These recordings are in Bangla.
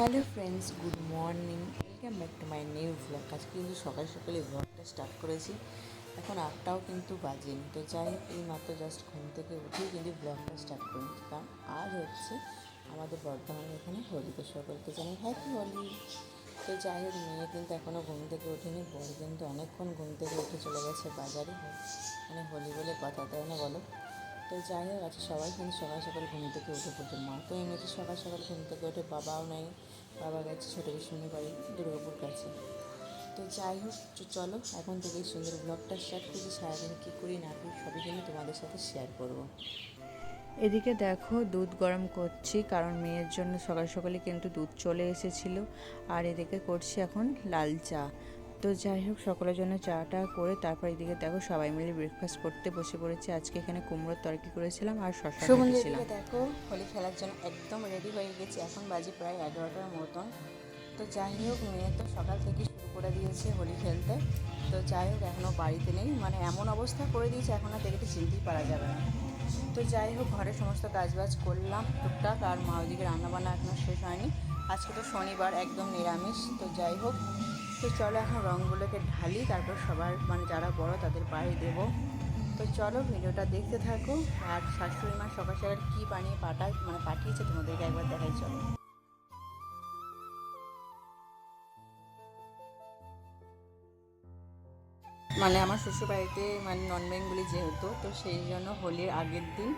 Hello friends good morning welcome back to my new blog আজকে কিন্তু সকাল সকালে ব্লগটা স্টার্ট করেছি। এখন আটটাও কিন্তু বাজেনি। তো যাই হোক, এই মাত্র জাস্ট ঘুম থেকে উঠেই কিন্তু ব্লগটা স্টার্ট করেছি কারণ আজ হচ্ছে আমাদের বর্ধমানে এখানে হোলি, তো সকলকে জানাই হ্যাপি হোলি। তো যাই হোক, মেয়ে কিন্তু এখনও ঘুম থেকে ওঠেনি। বর কিন্তু অনেকক্ষণ ঘুম থেকে উঠে চলে গেছে বাজারে। মানে হোলি বলে কথা তাই না বলো। তো যাই হোক আজকে সবাই কিন্তু সকাল সকাল ঘুম থেকে উঠে পড়ছে। মা তো এমনিতে সকাল সকাল ঘুম থেকে ওঠে বাবাও নাই। বাবা গেছে ছোটো বিষ্ণু বাড়ি, দুর্গাপুর কাছে তো যাই হোক চলো, এখন থেকে সুন্দর ব্লগটা স্টার্ট করছি। সারাদিন কী করি না করি সবই কিন্তু তোমাদের সাথে শেয়ার করব। এদিকে দেখো, দুধ গরম করছি, কারণ মেয়ের জন্য সকাল সকালে কিন্তু দুধ চলে এসেছিল। আর এদিকে করছি এখন লাল চা। তো যাই হোক সকলের জন্য চাটা করে তারপর এদিকে দেখো সবাই মিলে ব্রেকফাস্ট করতে বসে পড়েছি। আজকে এখানে কুমড়োর তরকি করেছিলাম আর শশা সুবন্ধু দেখো হোলি খেলার জন্য একদম রেডি হয়ে গেছি। এখন বাজে প্রায় এগারোটার মতন। তো যাই হোক মেয়ে তো সকাল থেকে শুরু করে দিয়েছে হোলি খেলতে। তো যাই হোক এখনও বাড়িতে নেই। মানে এমন অবস্থা করে দিয়েছে এখন আর দেখে চিনতেই পারা যাবে না। তো যাই হোক ঘরে সমস্ত কাজবাজ করলাম টুকটাক আর মা ওইদিকে রান্নাবান্না এখনও শেষ হয়নি। আজকে তো শনিবার একদম নিরামিষ। তো যাই হোক তো চলো এখন রঙগুলোকে ঢালি, তারপর সবার মানে যারা বড় তাদের পায়ে দেবো। তো চলো ভিডিওটা দেখতে থাকো, আর শাশুড়ি মা সকাল সকাল কী বানিয়ে পাঠায় মানে পাঠিয়েছে তোমাদেরকে একবার দেখাই, চলো। মানে আমার শ্বশুরবাড়িতে মানে নন বেঙ্গলি যেহেতু, তো সেই জন্য হোলির আগের দিন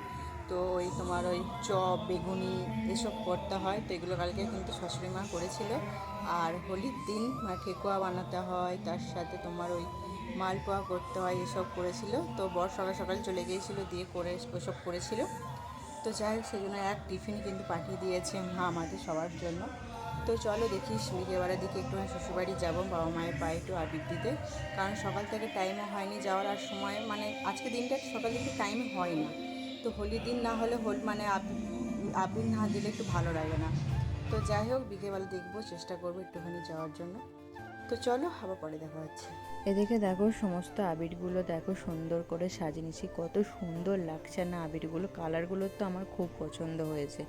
তো ওই তোমার ওই চপ, বেগুনি এসব করতে হয়। তো এগুলো কালকে কিন্তু শাশুড়ি মা করেছিল। আর হোলির দিন মানে ঠেকুয়া বানাতে হয়, তার সাথে তোমার ওই মালপোয়া করতে হয়, এসব করেছিল। তো বর সকাল সকাল চলে গিয়েছিল, দিয়ে করে ওসব করেছিল। তো যাই হোক, সেজন্য এক টিফিন কিন্তু পাঠিয়ে দিয়েছে মা আমাদের সবার জন্য। তো চলো দেখি বিকেলবেলার দিকে একটু শ্বশুরবাড়ি যাব, বাবা মায়ের পায়ে একটু আবির দিতে। কারণ সকাল থেকে টাইমও হয়নি, যাওয়ার আর সময় মানে আজকে দিনটা সকাল থেকে টাইম হয় না তো হোলির দিন না হলে হোল মানে আবি- আবির না দিলে একটু ভালো লাগে না। তো যাই হোক, বিকেলবেলা দেখব, চেষ্টা করব একটুখানি যাওয়ার জন্য। তো চলো, আবার পরে দেখা হচ্ছে। এদিকে দেখো, সমস্ত আবিরগুলো দেখো সুন্দর করে সাজিয়ে নিয়েছি কত সুন্দর লাগছে না আবিরগুলো। কালারগুলো তো আমার খুব পছন্দ হয়েছে।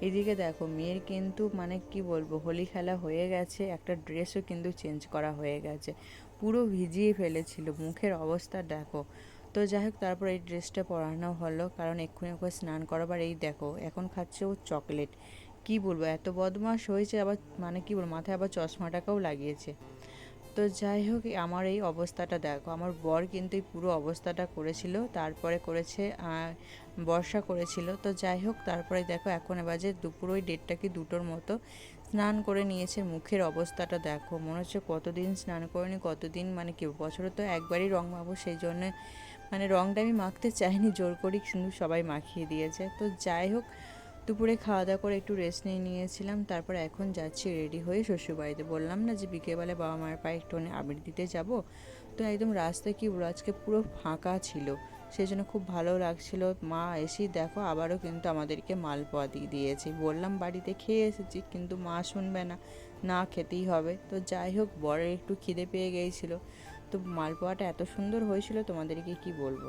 এদিকে দেখো, মেয়ের কিন্তু মানে কি বলব, হোলি খেলা হয়ে গেছে, একটা ড্রেসও কিন্তু চেঞ্জ করা হয়ে গেছে। পুরো ভিজিয়ে ফেলেছিল। মুখের অবস্থা দেখো তো যাই হোক তারপর এই ড্রেসটা পরানো হলো। কারণ এক্ষুনি ওকে স্নান করাবার এই দেখো, এখন খাচ্ছে ও চকলেট। কি বলব, এত বদমাস হয়েছে, আবার মানে কি বলব, মাথায় আবার চশমাটাকেও লাগিয়েছে। তো যাই হোক আমার এই অবস্থাটা দেখো, আমার বর কিন্তু এই পুরো অবস্থাটা করেছিল, তারপরে করেছে বর্ষা করেছিল। তো যাই হোক তারপরে দেখো, এখন বাজে দুপুর, ওই দেড়টা কি দুটোর মতো। স্নান করে নিয়েছে, মুখের অবস্থাটা দেখো, মনে হচ্ছে কতদিন স্নান করিনি, কতদিন মানে কি বছরে তো একবারই রং মাখবো, সেই জন্য মানে রংটা আমি মাখতে চাইনি, জোর করি কিন্তু সবাই মাখিয়ে দিয়েছে। তো যাই হোক, দুপুরে খাওয়া দাওয়া করে একটু রেস্ট নিয়ে নিয়েছিলাম, তারপর এখন যাচ্ছি রেডি হয়ে শ্বশুরবাড়িতে। বললাম না যে বিকেলবেলা বাবা মায়ের পায়ে একটুখানি আবির দিতে যাব। তো একদম রাস্তায় কি আজকে পুরো ফাঁকা ছিল সেই জন্য খুব ভালো লাগছিল। মা এসেই দেখো, আবারও কিন্তু আমাদেরকে মালপোয়া দিয়ে দিয়েছে। বললাম, বাড়িতে খেয়ে এসেছি, কিন্তু মা শুনবে না না খেতেই হবে। তো যাই হোক, বরের একটু খিদে পেয়ে গিয়েছিল তো মালপোয়াটা এত সুন্দর হয়েছিল তোমাদেরকে কি বলব?